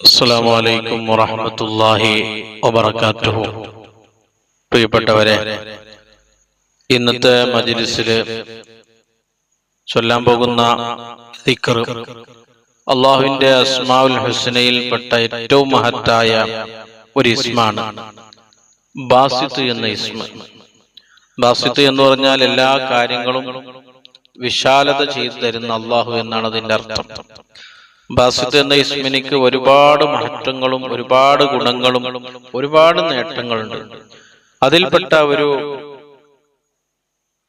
അസ്സലാമു അലൈക്കും വറഹ്മത്തുള്ളാഹി വബറകാതുഹു പ്രിയപ്പെട്ടവരെ ഇന്നത്തെ മജ്ലിസിൽ ചൊല്ലാൻ പോകുന്ന ദിക്ർ അള്ളാഹുവിന്റെ അസ്മാഉൽ ഹുസ്നയിൽപ്പെട്ട ഏറ്റവും മഹത്തായ ഒരു ഇസ്മാണ്. ബാസിത്ത് എന്ന ഇസ്മ. ബാസിത്ത് എന്ന് പറഞ്ഞാൽ എല്ലാ കാര്യങ്ങളും വിശാലത ചെയ്തു തരുന്ന അള്ളാഹു എന്നാണ് അതിന്റെ അർത്ഥം. ബാസിത്ത് എന്ന ഇസ്മിനിക്ക് ഒരുപാട് മഹത്വങ്ങളും ഒരുപാട് ഗുണങ്ങളും ഒരുപാട് നേട്ടങ്ങളുണ്ട്. അതിൽപ്പെട്ട ഒരു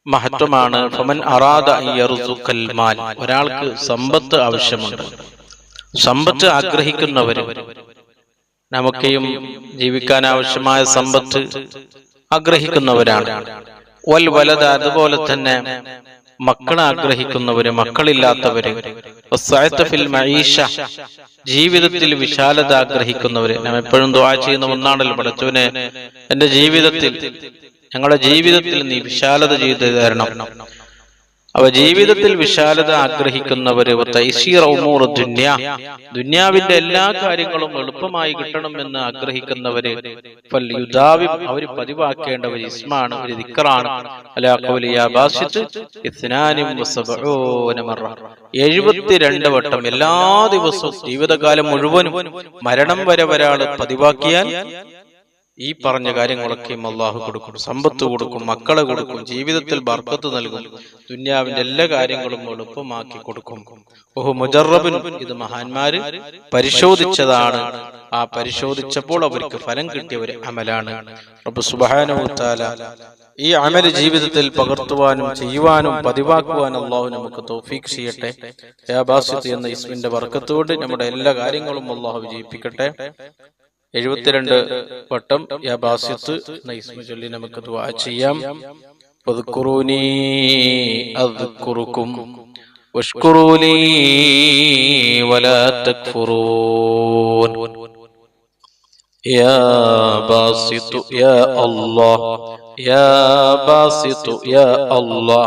മഹത്വമാണ് ഫമൻ അറാദ മാൽ. ഒരാൾക്ക് സമ്പത്ത് ആവശ്യമുണ്ട്. സമ്പത്ത് ആഗ്രഹിക്കുന്നവര് നമുക്കെയും ജീവിക്കാൻ ആവശ്യമായ സമ്പത്ത് ആഗ്രഹിക്കുന്നവരാണ്. വൽ വലത് അതുപോലെ തന്നെ മക്കളെ ആഗ്രഹിക്കുന്നവര് മക്കളില്ലാത്തവര് ജീവിതത്തിൽ വിശാലത ആഗ്രഹിക്കുന്നവര്. ഞാൻ എപ്പോഴും ദുആ ചെയ്യുന്ന ഒന്നാണല്ലോ പടച്ചവനെ എന്റെ ജീവിതത്തിൽ ഞങ്ങളുടെ ജീവിതത്തിൽ നീ വിശാലത ചെയ്തു തരണം. അവ ജീവിതത്തിൽ വിശാലത ആഗ്രഹിക്കുന്നവര് ദുന്യ. ദുന്യാവിന്റെ എല്ലാ കാര്യങ്ങളും എളുപ്പമായി കിട്ടണമെന്ന് ആഗ്രഹിക്കുന്നവര് അവർ പതിവാക്കേണ്ട ഒരു ഇസ്മാണ് ഒരു ദിക്കറാണ് എഴുപത്തിരണ്ട് വട്ടം എല്ലാ ദിവസവും ജീവിതകാലം മുഴുവനും മരണം വരെ ഒരാൾ പതിവാക്കിയാൽ ഈ പറഞ്ഞ കാര്യങ്ങളൊക്കെയും അള്ളാഹു കൊടുക്കും സമ്പത്ത് കൊടുക്കും മക്കളെ കൊടുക്കും ജീവിതത്തിൽ ബർക്കത്ത് നൽകും ദുന്യാവിന്റെ എല്ലാ കാര്യങ്ങളും എളുപ്പമാക്കി കൊടുക്കും. ഓഹു മുജറബിൻ ഇത് മഹാന്മാര് പരിശോധിച്ചതാണ്. ആ പരിശോധിച്ചപ്പോൾ അവർക്ക് ഫലം കിട്ടിയ ഒരു അമലാണ്. റബ്ബ് സുബ്ഹാനഹു ഈ അമൽ ജീവിതത്തിൽ പകർത്തുവാനും ചെയ്യുവാനും പതിവാക്കുവാനും അള്ളാഹു നമുക്ക് തൗഫീഖ് ചെയ്യട്ടെ. യാബാസിത്ത് എന്ന ഇസ്മിന്റെ വർക്കത്തോട് നമ്മുടെ എല്ലാ കാര്യങ്ങളും അള്ളാഹു വിജയിപ്പിക്കട്ടെ എഴുപത്തിരണ്ട് വട്ടം യാ ബാസിത്ത് എന്ന ഇസ്മ ചൊല്ലി നമുക്ക് ദുആ ചെയ്യാം ഫദ്കുറൂനി അദ്കുറുക്കും വഷ്കുറൂ ലീ വലാ തക്ഫുറൂൻ يا باسط يا الله يا باسط يا الله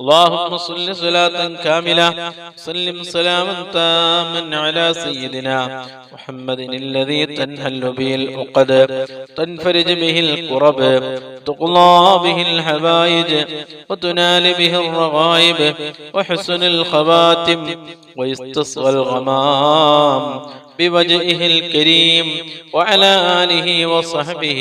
اللهم صل صلاة كاملة سلم سلاما تاما على سيدنا محمد الذي تنحل به العقد تنفرج به الكرب تقضى به الحبائج وتنال به الرغائب وحسن الخواتم ويستصغى الغمام بوجهه الكريم وعلى آله وصحبه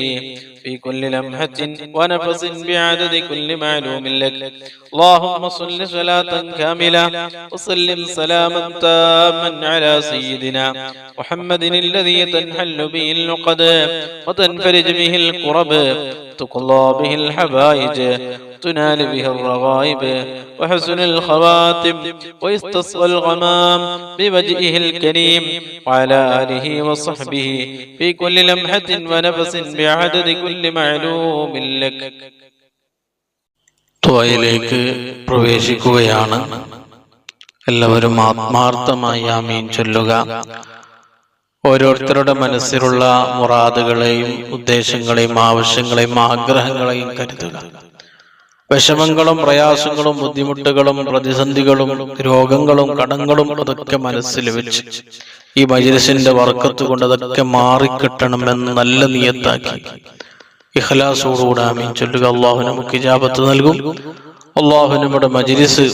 في كل لمحة ونفس بعدد كل معلوم لك اللهم صل صلاة كاملة وسلم سلاما تاما على سيدنا محمد الذي تنحل به العقد وتنفرج به الكرب تقضى به الحبائج تنال به الرغائب وحسن الخواتم ويستصغى الغمام بوجهه الكريم وعلى آله وصحبه في كل لمحة ونفس بعدد كل معلوم لك ത്വയിലേക്ക് പ്രവേശിക്കുകയാണ് എല്ലാവരും ആത്മാർത്ഥമായി ആമീൻ ചൊല്ലുക ഓരോരുത്തരുടെ മനസ്സിലുള്ള മുറാദുകളെയും ഉദ്ദേശങ്ങളെയും ആവശ്യങ്ങളെയും ആഗ്രഹങ്ങളെയും കരുതുക വിഷമങ്ങളും പ്രയാസങ്ങളും ബുദ്ധിമുട്ടുകളും പ്രതിസന്ധികളും രോഗങ്ങളും കടങ്ങളും അതൊക്കെ മനസ്സിൽ വെച്ച് ഈ മജിലിസിന്റെ വർക്കത്ത് കൊണ്ട് അതൊക്കെ മാറിക്കിട്ടണമെന്ന് നല്ല നിയത്താക്കി. ഇഖ്ലാസോടുകൂടെ ആമീൻ. ചൊല്ലുക അള്ളാഹു നമുക്ക് ഇജാബത്ത് നൽകും. അള്ളാഹു നമ്മുടെ മജിലിസ്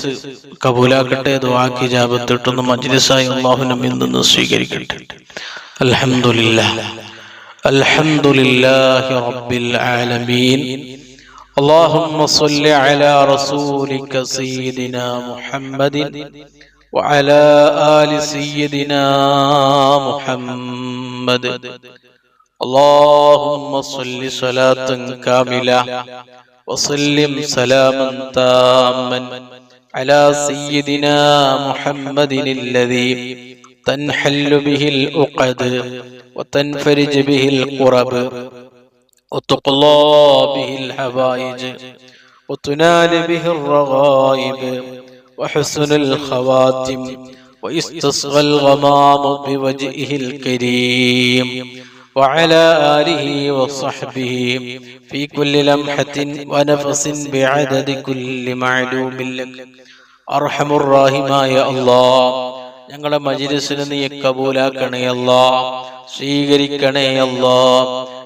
കബൂലാക്കട്ടെ ദുവാക്കി ജാപത്ത് കിട്ടുന്ന മജിലിസായി അള്ളാഹു നമ്മിൽ നിന്ന് സ്വീകരിക്കട്ടെ. അൽഹംദുലില്ലാ അൽഹംദുലില്ലാഹി റബ്ബിൽ ആലമീൻ. اللهم صل على رسولك سيدنا محمد وعلى آل سيدنا محمد اللهم صل صلاة كاملة وسلم سلاما تاما على سيدنا محمد الذي تنحل به العقد وتنفرج به القرب وتقلى به الحوائج وتنال به الرغائب وحسن الخواتم ويستصغى الغمام بوجهه الكريم وعلى آله وصحبه في كل لمحة ونفس بعدد كل معلوم أرحم الراحمة يا الله ഞങ്ങളുടെ മജിലിസിന് നീ കബൂലാക്കണേ അല്ലാ സ്വീകരിക്കണേ അല്ലാ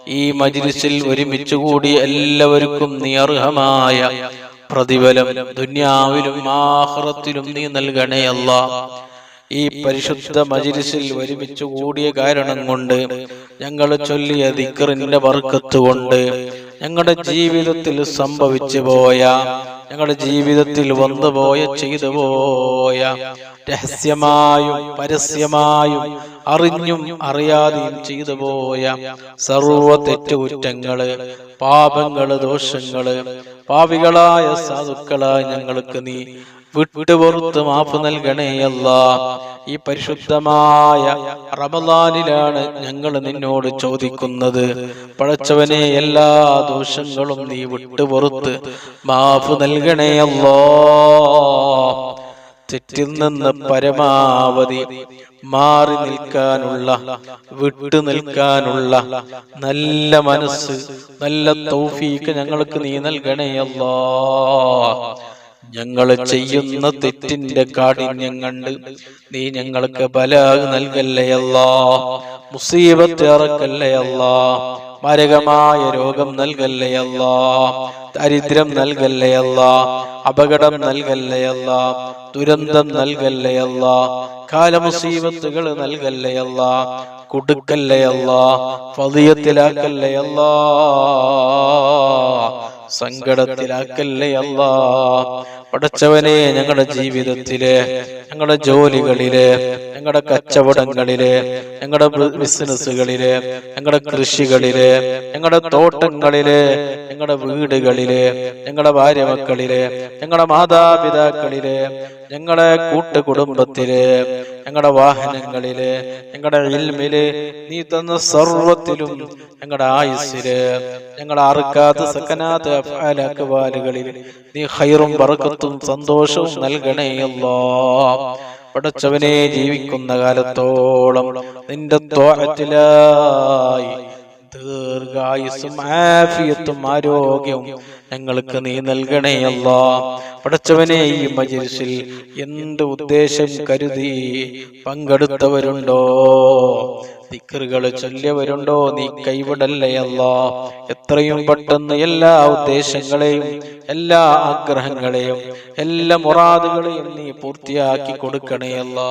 ഈ മജിലിസിൽ ഒരുമിച്ച് കൂടി എല്ലാവർക്കും നീ അർഹമായ പ്രതിഫലം ദുന്യാവിലും ആഹ്റത്തിലും നീ നൽകണേ അല്ല. ഈ പരിശുദ്ധ മജിലിസിൽ ഒരുമിച്ച് കൂടിയ കാരണം കൊണ്ട് ഞങ്ങൾ ചൊല്ലിയ ദിക്കറിന്റെ വർക്കത്ത് കൊണ്ട് ഞങ്ങളുടെ ജീവിതത്തിൽ സംഭവിച്ചു പോയ ഞങ്ങളുടെ ജീവിതത്തിൽ വന്നുപോയ ചെയ്തു പോയ രഹസ്യമായും പരസ്യമായും അറിഞ്ഞും അറിയാതെയും ചെയ്തു പോയ സർവ തെറ്റുകുറ്റങ്ങൾ പാപങ്ങൾ ദോഷങ്ങൾ പാവികളായ സാധുക്കളായ ഞങ്ങൾക്ക് നീ വിട്ടുപുറത്ത് മാപ്പ് നൽകണേ അല്ല. ഈ പരിശുദ്ധമായ റമദാനിലാണ് ഞങ്ങൾ നിന്നോട് ചോദിക്കുന്നത്. പഴച്ചവനെ എല്ലാ ദോഷങ്ങളും നീ വിട്ടുപുറത്ത് മാപ്പ് നൽകണേ അല്ലോ. തെറ്റിൽ നിന്ന് പരമാവധി മാറി നിൽക്കാനുള്ള വിട്ടു നിൽക്കാനുള്ള നല്ല മനസ്സ് നല്ല തൗഫീക്ക് ഞങ്ങൾക്ക് നീ നൽകണേ അല്ലാ. ഞങ്ങൾ ചെയ്യുന്ന തെറ്റിന്റെ കാഠിന്യം കണ്ട് നീ ഞങ്ങൾക്ക് ബലാഗ് നൽകല്ലേ അല്ലാ. മുസീബത്ത് ഇറക്കല്ലേ അല്ലാ. മാരകമായ രോഗം നൽകല്ലേ ദരിദ്രം നൽകല്ലേ അപകടം നൽകല്ലേ ദുരന്തം നൽകല്ലേ അല്ലാ? കാലമുസീബത്തുകൾ നൽകല്ലേ അല്ലാ? കുടുക്കല്ലേ സങ്കടത്തിലാക്കല്ലേ അല്ലാ? പടച്ചവനെ ഞങ്ങളുടെ ജീവിതത്തിൽ ഞങ്ങളുടെ ജോലികളിൽ ഞങ്ങളുടെ കച്ചവടങ്ങളിൽ ഞങ്ങളുടെ ബിസിനസ്സുകളിലെ ഞങ്ങളുടെ കൃഷികളിലെ ഞങ്ങളുടെ തോട്ടങ്ങളിലെ ഞങ്ങളുടെ വീടുകളിലെ ഞങ്ങളുടെ ഭാര്യ മക്കളിൽ ഞങ്ങളുടെ മാതാപിതാക്കളിലെ ഞങ്ങളുടെ കൂട്ടുകുടുംബത്തിൽ ഞങ്ങളുടെ വാഹനങ്ങളിൽ ഞങ്ങളുടെ ഇൽമിൽ നീ തന്ന സർവത്തിലും ഞങ്ങളുടെ ആയുസ്സിൽ ഞങ്ങൾ അറുക്കാത്ത സക്കനാത്ത അഫാലക്കുവാലുകളിൽ നീ ഹൈറും പറക്കത്തും സന്തോഷവും നൽകണേ അല്ലാ. പടച്ചവനെ ജീവിക്കുന്ന കാലത്തോളം നിന്റെ തോഴത്തിലായി ദീർഘായുസും ആഫിയത്തും ആരോഗ്യവും ഞങ്ങൾക്ക് നീ നൽകണേ അല്ല. പടച്ചവനെ ഈ മജിൽസിൽ എന്ത് ഉദ്ദേശം കരുതി പങ്കെടുത്തവരുണ്ടോ? ദിക്കറുകൾ ചൊല്ലിയവരുണ്ടോ? നീ കൈവിടല്ലേ അല്ല? എത്രയും പെട്ടെന്ന് എല്ലാ ഉദ്ദേശങ്ങളെയും എല്ലാ ആഗ്രഹങ്ങളെയും എല്ലാ മുറാദുകളെയും നീ പൂർത്തിയാക്കി കൊടുക്കണേ അല്ലാ.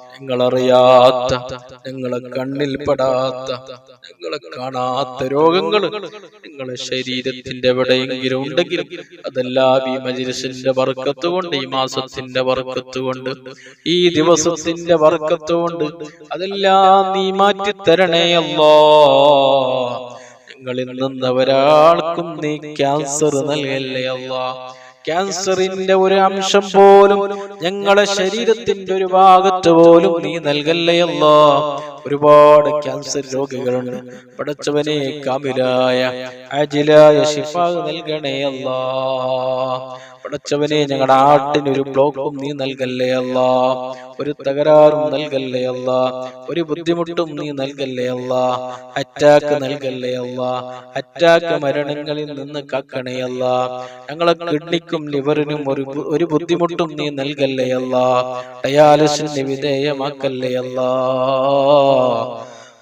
ഞങ്ങളറിയാത്ത ഞങ്ങളെ കണ്ണിൽ പെടാത്ത കാണാത്ത രോഗങ്ങൾ നിങ്ങളെ ശരീരത്തിന്റെ എവിടെയെങ്കിലും ഉണ്ടെങ്കിൽ അതെല്ലാം ഈ മജിലിസിന്റെ വർക്കത്ത് കൊണ്ട് ഈ മാസത്തിന്റെ വർക്കത്ത് കൊണ്ട് ഈ ദിവസത്തിന്റെ വർക്കത്ത് കൊണ്ട് അതെല്ലാം നീ മാറ്റി തരണേ അല്ലോ. ഞങ്ങളിൽ നിന്ന് ഒരാൾക്കും നീ ക്യാൻസർ നൽകല്ലേ അല്ലാ. ക്യാൻസറിന്റെ ഒരു അംശം പോലും ഞങ്ങളെ ശരീരത്തിന്റെ ഒരു ഭാഗത്ത് പോലും നീ നൽകല്ലയല്ലോ ഒരുപാട് ക്യാൻസർ രോഗികളുണ്ട് പടച്ചവനെ കാമിലായ അജിലായ ശിഫ നൽകണേ അല്ലാ. പടച്ചവനെ ഞങ്ങളുടെ ആട്ടിന് ഒരു ബ്ലോക്കും നീ നൽകല്ലേ അല്ല? ഒരു തകരാറും നൽകല്ലേ അല്ല? ഒരു ബുദ്ധിമുട്ടും നീ നൽകല്ലേ അല്ല? അറ്റാക്ക് നൽകല്ലേ അല്ല? അറ്റാക്ക് മരണങ്ങളിൽ നിന്ന് കാക്കണേ അല്ല? ഞങ്ങളെ കിഡ്നിക്കും ലിവറിനും ഒരു ഒരു ബുദ്ധിമുട്ടും നീ നൽകല്ലേ അല്ല? ഡയാലിസിന് വിധേയമാക്കല്ലേ അല്ല?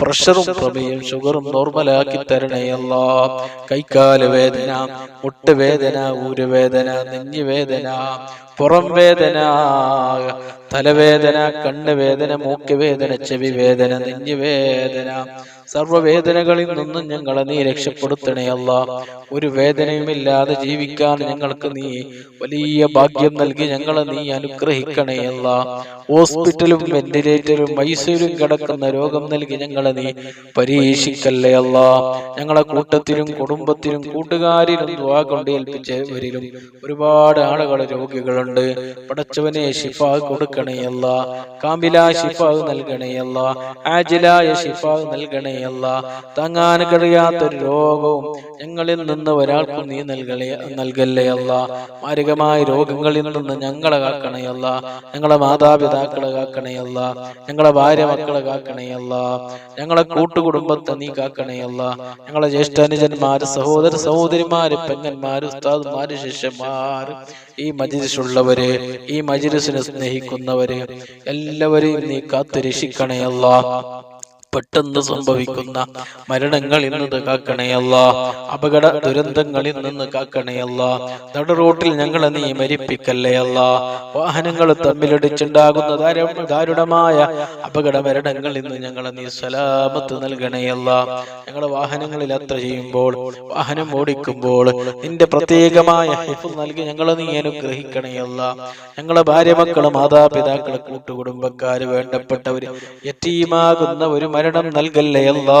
പ്രഷറും പ്രമേയം ഷുഗറും നോർമലാക്കി തരണേയല്ല കൈക്കാൽ വേദന മുട്ടുവേദന ഊരുവേദന നെഞ്ഞുവേദന പുറം വേദന തലവേദന കണ്ണുവേദന മൂക്കുവേദന ചെവി വേദന നെഞ്ഞുവേദന സർവവേദനകളിൽ നിന്നും ഞങ്ങളെ നീ രക്ഷപ്പെടുത്തണേ അല്ല. ഒരു വേദനയുമില്ലാതെ ജീവിക്കാൻ ഞങ്ങൾക്ക് നീ വലിയ ഭാഗ്യം നൽകി ഞങ്ങളെ നീ അനുഗ്രഹിക്കണേ അല്ല. ഹോസ്പിറ്റലും വെന്റിലേറ്ററും മൈസൂരും കിടക്കുന്ന രോഗം നൽകി ഞങ്ങളെ നീ പരീക്ഷിക്കല്ലേ അല്ല. ഞങ്ങളെ കൂട്ടത്തിലും കുടുംബത്തിലും കൂട്ടുകാരിലും ദ്വാ കൊണ്ട് ഏൽപ്പിച്ചവരിലും ഒരുപാട് ആളുകൾ രോഗികളുണ്ട്. പടച്ചവനെ ഷിഫ കൊടുക്കണേ അല്ല. കാമില ഷിഫ നൽകണേ അല്ല. ആജിലായ ഷിഫ നൽകണേ അല്ല താങ്ങാൻ കഴിയാത്തൊരു രോഗവും ഞങ്ങളിൽ നിന്ന് ഒരാൾക്കും നീ നൽകലേ നൽകല്ലേ അല്ല മാരകമായ രോഗങ്ങളിൽ നിന്ന് ഞങ്ങളെ കാക്കണയല്ല ഞങ്ങളെ മാതാപിതാക്കളെ കാക്കണയല്ല ഞങ്ങളെ ഭാര്യ മക്കളെ കാക്കണയല്ല ഞങ്ങളെ കൂട്ടുകുടുംബത്തെ നീ കാക്കണയല്ല ഞങ്ങളെ ജ്യേഷ്ഠാനുജന്മാര് സഹോദര സഹോദരിമാര് പെങ്ങന്മാര് ഉസ്താദ്മാര് ശിഷ്യന്മാർ ഈ മജിരിസുള്ളവര് ഈ മജിരിസിനെ സ്നേഹിക്കുന്നവര് എല്ലാവരെയും നീ കാത്തു രക്ഷിക്കണേ അല്ല പെട്ടെന്ന് സംഭവിക്കുന്ന മരണങ്ങളിൽ നിന്ന് കാക്കണയല്ല അപകട ദുരന്തങ്ങളിൽ നിന്ന് കാക്കണയല്ല നട റോട്ടിൽ ഞങ്ങളെ നീ മരിപ്പിക്കല്ലേ അല്ല. വാഹനങ്ങൾ തമ്മിലടിച്ചുണ്ടാകുന്ന ദാരു- ദാരുണമായ അപകട മരണങ്ങളിൽ നിന്ന് ഞങ്ങളെ നീ സലാമത്ത് നൽകണയല്ല ഞങ്ങൾ വാഹനങ്ങളിൽ യാത്ര ചെയ്യുമ്പോൾ വാഹനം ഓടിക്കുമ്പോൾ നിന്റെ പ്രത്യേകമായ ഹെഫ് നൽകി ഞങ്ങളെ നീ അനുഗ്രഹിക്കണയല്ല ഞങ്ങളെ ഭാര്യ മക്കൾ മാതാപിതാക്കൾ കൂട്ടുകുടുംബക്കാര് വേണ്ടപ്പെട്ടവര് യറ്റീമാകുന്ന ഒരു മരണം നൽകല്ലേ അല്ലാ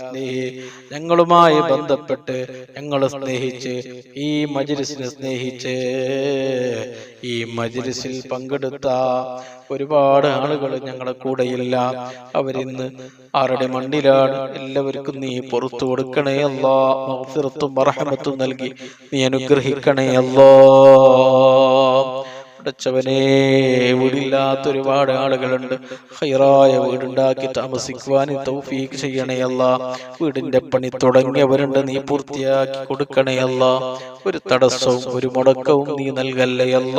സ്നേഹി ഞങ്ങളുമായി ബന്ധപ്പെട്ട് ഞങ്ങൾ സ്നേഹിച്ച് ഈ മജിലിസിനെ സ്നേഹിച്ച് ഈ മജിലിസിൽ പങ്കെടുത്ത ഒരുപാട് ആളുകൾ ഞങ്ങളുടെ കൂടെയില്ല. അവരിന്ന് ആരുടെ മണ്ണിലാണ് എല്ലാവർക്കും നീ പുറത്തു കൊടുക്കണേ അല്ലാ മഗ്ഫിറത്തും മറഹമത്തും നൽകി നീ അനുഗ്രഹിക്കണേ അല്ലോ അടച്ചവനെ വീടില്ലാത്ത ഒരുപാട് ആളുകളുണ്ട്. ഹൈറായ വീടുണ്ടാക്കി താമസിക്കുവാൻ തൗഫീഖ് ചെയ്യണയല്ല വീടിന്റെ പണി തുടങ്ങിയവരുണ്ട് നീ പൂർത്തിയാക്കി കൊടുക്കണയല്ല ഒരു തടസ്സവും ഒരു മുടക്കവും നീ നൽകല്ലയല്ല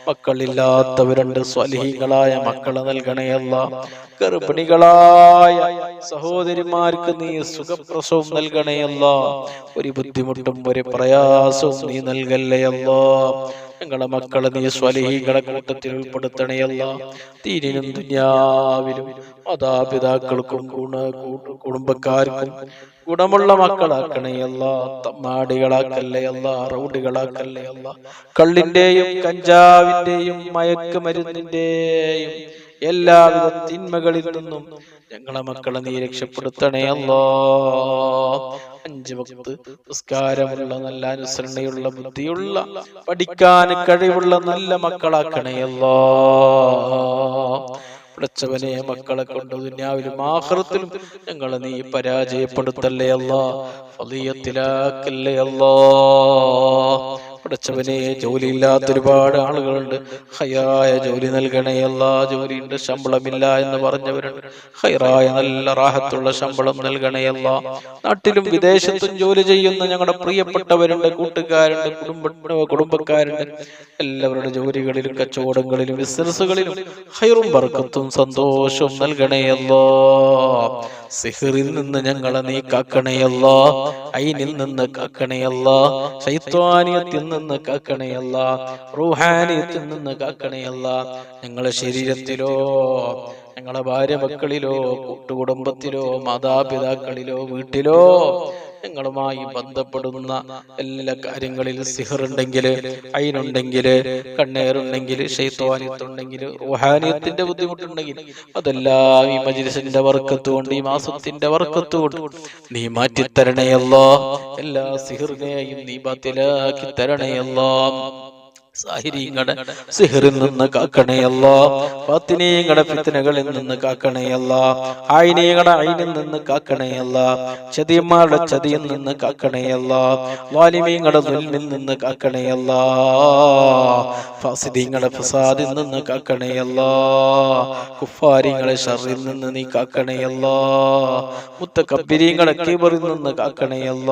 മക്കളില്ലാത്തവരുണ്ട് സ്വലഹികളായ മക്കളെ നൽകണയല്ല ഗർഭിണികളായ സഹോദരിമാർക്ക് നീ സുഖപ്രസവം നൽകണയല്ല ഒരു ബുദ്ധിമുട്ടും ഒരു പ്രയാസവും നീ നൽകല്ലയല്ല ഞങ്ങളെ മക്കളെ നീ സ്വലഹികളെ കൂട്ടത്തിൽ ഉൾപ്പെടുത്തണയല്ല തീരിനും ദുന്യാവിലും മാതാപിതാക്കൾക്കും ഗുണ മക്കളാക്കണേ അല്ല മാടികളാക്കല്ലേ അല്ല റൗഡികളാക്കല്ലേ അല്ല. കള്ളിന്റെയും കഞ്ചാവിന്റെയും മയക്കുമരുന്നിന്റെയും എല്ലാവിധ തിന്മകളിൽ നിന്നും ഞങ്ങളെ മക്കളെ നീ രക്ഷപ്പെടുത്തണേ അല്ലോ. അഞ്ച് വക്ത് നിസ്കാരമുള്ള നല്ല അനുസരണയുള്ള ബുദ്ധിയുള്ള പഠിക്കാൻ കഴിവുള്ള നല്ല മക്കളാക്കണേ അല്ലോ. പടച്ചവനെ മക്കളെ കൊണ്ട് ദുന്യാവിലും ആഹ്റത്തിലും ഞങ്ങളെ നീ പരാജയപ്പെടുത്തല്ലേ അല്ല? ഫലിയത്തിലാക്കല്ലേ അല്ലോ? പടച്ചവനെ ജോലിയില്ലാത്ത ഒരുപാട് ആളുകളുണ്ട്. ഹയായ ജോലി നൽകണേ എല്ലാ ജോലിയുണ്ട് ശമ്പളമില്ല എന്ന് പറഞ്ഞവരുണ്ട്. ഹൈറായ നല്ല റാഹത്തുള്ള ശമ്പളം നൽകണേ എല്ലാ നാട്ടിലും വിദേശത്തും ജോലി ചെയ്യുന്ന ഞങ്ങളുടെ പ്രിയപ്പെട്ടവരുണ്ട് കൂട്ടുകാരുണ്ട് കുടുംബ കുടുംബക്കാരുണ്ട്. എല്ലാവരുടെ ജോലികളിലും കച്ചവടങ്ങളിലും ബിസിനസ്സുകളിലും ഹൈറും വർക്കത്തും സന്തോഷവും നൽകണേ എല്ലാ സിഹറിൽ നിന്ന് ഞങ്ങളെ നീ കാക്കണേയല്ലോ ഐനിൽ നിന്ന് കാക്കണേ എല്ലാ ശൈത്വാനിയത്തിൽ നിന്ന് കാക്കണയല്ല. റൂഹാനിയത്തിൽ നിന്ന് കാക്കണയല്ല. ഞങ്ങളെ ശരീരത്തിലോ ഞങ്ങളെ ഭാര്യ മക്കളിലോ കൂട്ടുകുടുംബത്തിലോ മാതാപിതാക്കളിലോ വീട്ടിലോ ഞങ്ങളുമായി ബന്ധപ്പെടുന്ന എല്ലാ കാര്യങ്ങളിൽ സിഹറുണ്ടെങ്കിൽ അയിനുണ്ടെങ്കിൽ കണ്ണേറുണ്ടെങ്കിൽ ഷെയ്ത്തോനിയത്തുണ്ടെങ്കിൽ റുഹാനിയത്തിന്റെ ബുദ്ധിമുട്ടുണ്ടെങ്കിൽ അതെല്ലാം ഈ മജിലിസിന്റെ വർക്കത്തുകൊണ്ട് ഈ മാസത്തിന്റെ വർക്കത്തുകൊണ്ട് നീ മാറ്റിത്തരണയല്ലോ എല്ലാ സിഹറിനെയും നീ ബാത്തിലാക്കി തരണയല്ലോ സാഹിര്യങ്ങളുടെ സിഹറിൽ നിന്ന് കാക്കണയല്ല. പത്തിനീങ്ങളുടെ ഫിത്തനകളിൽ നിന്ന് കാക്കണയല്ല. ആയിനീങ്ങളുടെ അയിനിൽ നിന്ന് കാക്കണയല്ല. ചതിയന്മാരുടെ ചതിയിൽ നിന്ന് കാക്കണയല്ല. വാലിമീങ്ങളുടെ ദുൽമിൽ നിന്ന് കാക്കണയല്ല. ഫാസിദീങ്ങളുടെ ഫസാദിൽ നിന്ന് കാക്കണയല്ല. കുഫാരിങ്ങളെ ഷറിൽ നിന്ന് നീ കാക്കണയല്ല. മുത്തക്കബിരീങ്ങളെ കീബറിൽ നിന്ന് കാക്കണയല്ല.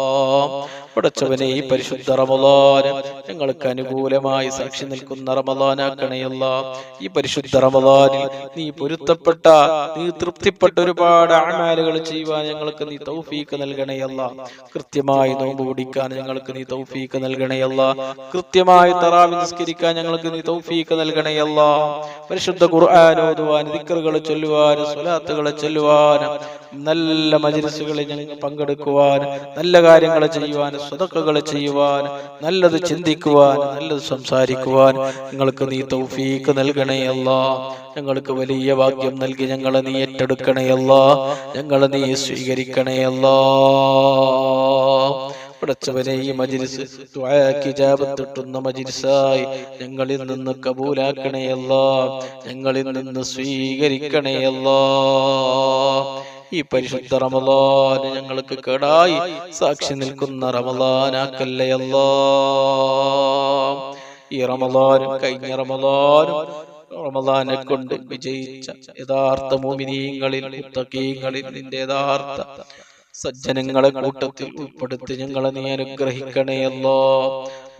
പടച്ചവനെ ഈ പരിശുദ്ധ റമദാന് ഞങ്ങൾക്ക് അനുകൂലമായി സാക്ഷി നിൽക്കുന്ന റമദാനാക്കണയല്ല. ഈ പരിശുദ്ധ റമദാനിൽ നീ പൊരുത്തപ്പെട്ട നീ തൃപ്തിപ്പെട്ട ഒരുപാട് ആണാലുകൾ ചെയ്യുവാൻ ഞങ്ങൾക്ക് നീ തൗഫീക്ക് നൽകണയല്ല. കൃത്യമായി നോമ്പ് പിടിക്കാൻ ഞങ്ങൾക്ക് നീ തൗഫീക്ക് നൽകണയല്ല. കൃത്യമായി തറാവി നിസ്കരിക്കാൻ ഞങ്ങൾക്ക് നീ തൗഫീക്ക് നൽകണയല്ല. പരിശുദ്ധ ഖുർആൻ ഓതുവാൻ ദിക്കറുകൾ ചൊല്ലുവാൻ സ്വലാത്തുകൾ ചൊല്ലുവാൻ നല്ല മജിലിസുകളിൽ ഞങ്ങൾ പങ്കെടുക്കുവാൻ നല്ല കാര്യങ്ങൾ ചെയ്യുവാൻ സ്വതക്കുകൾ ചെയ്യുവാൻ നല്ലത് ചിന്തിക്കുവാൻ നല്ലത് സംസാരിക്കുവാൻ ഞങ്ങൾക്ക് നീ തൗഫീക്ക് നൽകണയല്ല ഞങ്ങൾക്ക് വലിയ ഭാഗ്യം നൽകി ഞങ്ങളെ നീ ഏറ്റെടുക്കണയല്ല ഞങ്ങളെ നീ സ്വീകരിക്കണയല്ല പടച്ചവനെ ഈ മജിലിസ് കിജാബത്തിട്ടുന്ന മജിലിസായി ഞങ്ങളിൽ നിന്ന് കബൂലാക്കണയല്ല ഞങ്ങളിൽ നിന്ന് സ്വീകരിക്കണയല്ല ഈ പരിശുദ്ധ റമലാന് ഞങ്ങൾക്ക് കേടായി. സാക്ഷി നിൽക്കുന്ന റമദാനാക്കല്ലയല്ല ഈ റമദാനും കഴിഞ്ഞ റമദാനും റമദാനെ കൊണ്ട് വിജയിച്ച യഥാർത്ഥ മോമിനീങ്ങളിൽ മുത്തക്കീങ്ങളിൽ നിന്റെ യഥാർത്ഥ സജ്ജനങ്ങളെ കൂട്ടത്തിൽ ഉൾപ്പെടുത്തി ഞങ്ങളെ നീ അനുഗ്രഹിക്കണേ അനുഗ്രഹിക്കണേയല്ലോ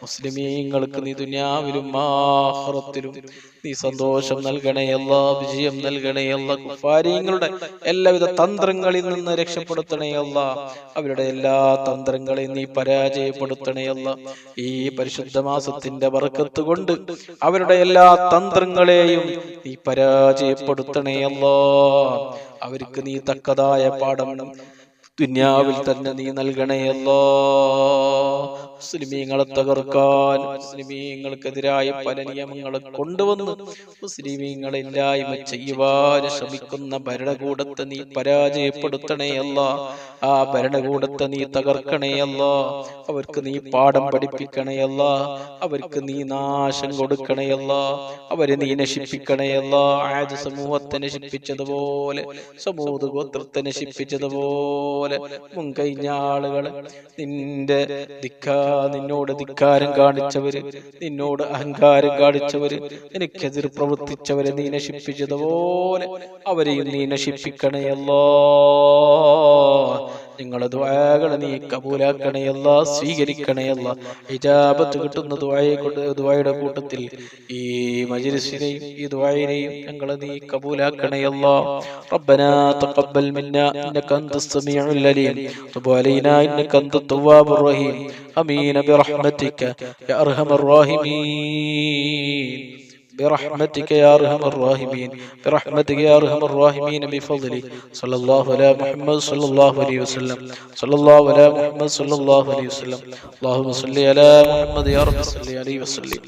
മുസ്ലിമീങ്ങൾക്ക് നീ ദുനിയാവിലും ആഹ്റത്തിലും നീ സന്തോഷം നൽകണേ നൽകണേയല്ല വിജയം നൽകണേ നൽകണേയല്ല കുഫാരിങ്ങളുടെ എല്ലാവിധ തന്ത്രങ്ങളിൽ നിന്ന് രക്ഷപ്പെടുത്തണേ രക്ഷപ്പെടുത്തണേയല്ല അവരുടെ എല്ലാ തന്ത്രങ്ങളെയും നീ പരാജയപ്പെടുത്തണേ പരാജയപ്പെടുത്തണേയല്ല ഈ പരിശുദ്ധ മാസത്തിന്റെ വർക്കത്ത് കൊണ്ട് അവരുടെ എല്ലാ തന്ത്രങ്ങളെയും നീ പരാജയപ്പെടുത്തണേ പരാജയപ്പെടുത്തണേയല്ലോ അവർക്ക് നീ തക്കതായ പാഠം ദുന്യാവിൽ തന്നെ നീ നൽകണേ നൽകണേയല്ലോ മുസ്ലിമീങ്ങളെ തകർക്കാൻ മുസ്ലിമീങ്ങൾക്കെതിരായ പല നിയമങ്ങളെ കൊണ്ടുവന്ന് മുസ്ലിമീങ്ങളെ ഇല്ലായ്മ ചെയ്യുവാൻ ശ്രമിക്കുന്ന ഭരണകൂടത്തെ നീ പരാജയപ്പെടുത്തണേ അല്ല. ആ ഭരണകൂടത്തെ നീ തകർക്കണേ അല്ല. അവർക്ക് നീ പാഠം പഠിപ്പിക്കണേ അല്ല. അവർക്ക് നീ നാശം കൊടുക്കണേ അല്ല. അവരെ നീ നശിപ്പിക്കണേ അല്ല. ആദ്യ സമൂഹത്തെ നശിപ്പിച്ചതുപോലെ സമൂഹ ഗോത്രത്തെ നശിപ്പിച്ചതുപോലെ മുൻകഴിഞ്ഞ ആളുകളെ നിന്റെ ധിക്കാ നിന്നോട് ധിക്കാരം കാണിച്ചവര് നിന്നോട് അഹങ്കാരം കാണിച്ചവര് നിനക്കെതിർ പ്രവർത്തിച്ചവരെ നീ നശിപ്പിച്ചതുപോലെ അവരെയും നീ നശിപ്പിക്കണേ നശിപ്പിക്കണയല്ലോ. നിങ്ങളെ ദ്വാകളെ നീ കബൂലാക്കണയല്ല സ്വീകരിക്കണയല്ല ഇജാബത്ത് കിട്ടുന്ന ദ്വായെ കൊണ്ട് ദ്വായുടെ കൂട്ടത്തിൽ ഈ മജിലിസിനെയും ഈ ദ്വായിനെയും ഞങ്ങളെ നീ കബൂലാക്കണയല്ല ربنا تقبل منا انك انت السميع العليم تب علينا انك انت التواب الرحيم امين برحمتك يا ارحم الراحمين برحمتك يا أرحم الراحمين. برحمتك يا أرحم الراحمين بفضلك صلى الله على محمد صلى الله عليه وسلم. صلى الله على محمد صلى الله عليه وسلم. اللهم صل على محمد يا رب. صل عليه وسلم.